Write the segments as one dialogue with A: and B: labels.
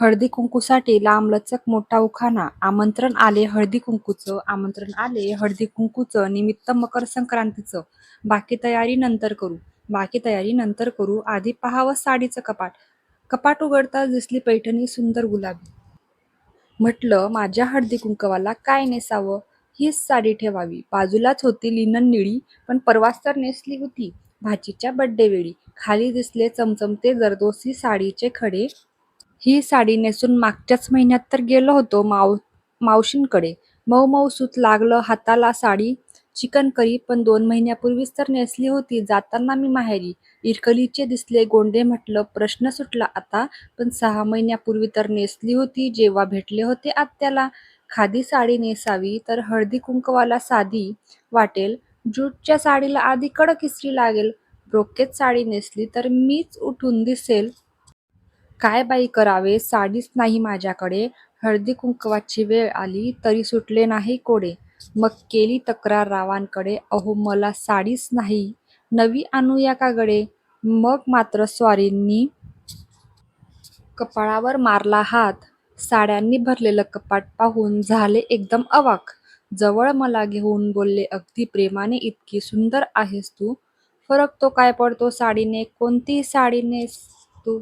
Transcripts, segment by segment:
A: हळदी कुंकूसाठी लांबलचक मोठा उखाणा. आमंत्रण आले हळदी कुंकूचं. आमंत्रण आले हळदी कुंकूचं. निमित्त मकर संक्रांतीचं. बाकी तयारी नंतर करू. बाकी तयारी नंतर करू. आधी पहावं साडीचं कपाट. कपाट उघडताच दिसली पैठणी सुंदर गुलाबी. म्हटलं माझ्या हळदी कुंकवाला काय नेसावं? हीच साडी ठेवावी. बाजूलाच होती लिनन निळी पण परवास तर नेसली होती. भाचीच्या बड्डे वेळी. खाली दिसले चमचमते जरदोसी साडीचे खडे ही साडी नेसून मागच्याच महिन्यात तर गेलो होतो माव मावशींकडे. मऊ मऊ सूत लागलं हाताला साडी. चिकन करी पण दोन महिन्यापूर्वीच तर नेसली होती. जाताना मी माहेरी. इरकलीचे दिसले गोंडे म्हटलं प्रश्न सुटला आता पण सहा महिन्यापूर्वी तर नेसली होती जेव्हा भेटले होते आत्याला. खादी साडी नेसावी तर हळदी कुंकवाला साधी वाटेल. ज्यूटच्या साडीला आधी कडक इस्त्री लागेल. ब्रोकेत साडी नेसली तर मीच उठून दिसेल. काय बाई करावे? साडीच नाही माझ्याकडे. हळदी कुंकवाची वेळ आली तरी सुटले नाही कोडे. मग केली तक्रार रावांकडे. अहो मला साडीच नाही. नवी आणूया का गडे? मग मात्र स्वारींनी कपाळावर मारला हात. साड्यांनी भरलेलं कपाट पाहून झाले एकदम अवाक. जवळ मला घेऊन बोलले अगदी प्रेमाने इतकी सुंदर आहेस तू. फरक तो काय पडतो साडीने? कोणतीही साडीने तू?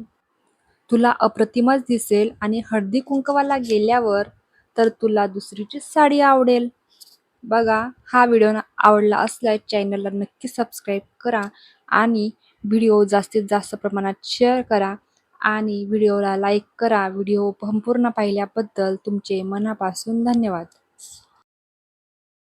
A: तुला अप्रतिमच दिसेल आणि हळदी कुंकवाला गेल्यावर तर तुला दुसरीची साडी आवडेल. बघा हा व्हिडिओ आवडला असल्यास चॅनलला नक्की सबस्क्राईब करा आणि व्हिडिओ जास्तीत जास्त प्रमाणात शेअर करा आणि व्हिडिओला लाईक करा. व्हिडिओ संपूर्ण पाहिल्याबद्दल तुमचे मनापासून धन्यवाद.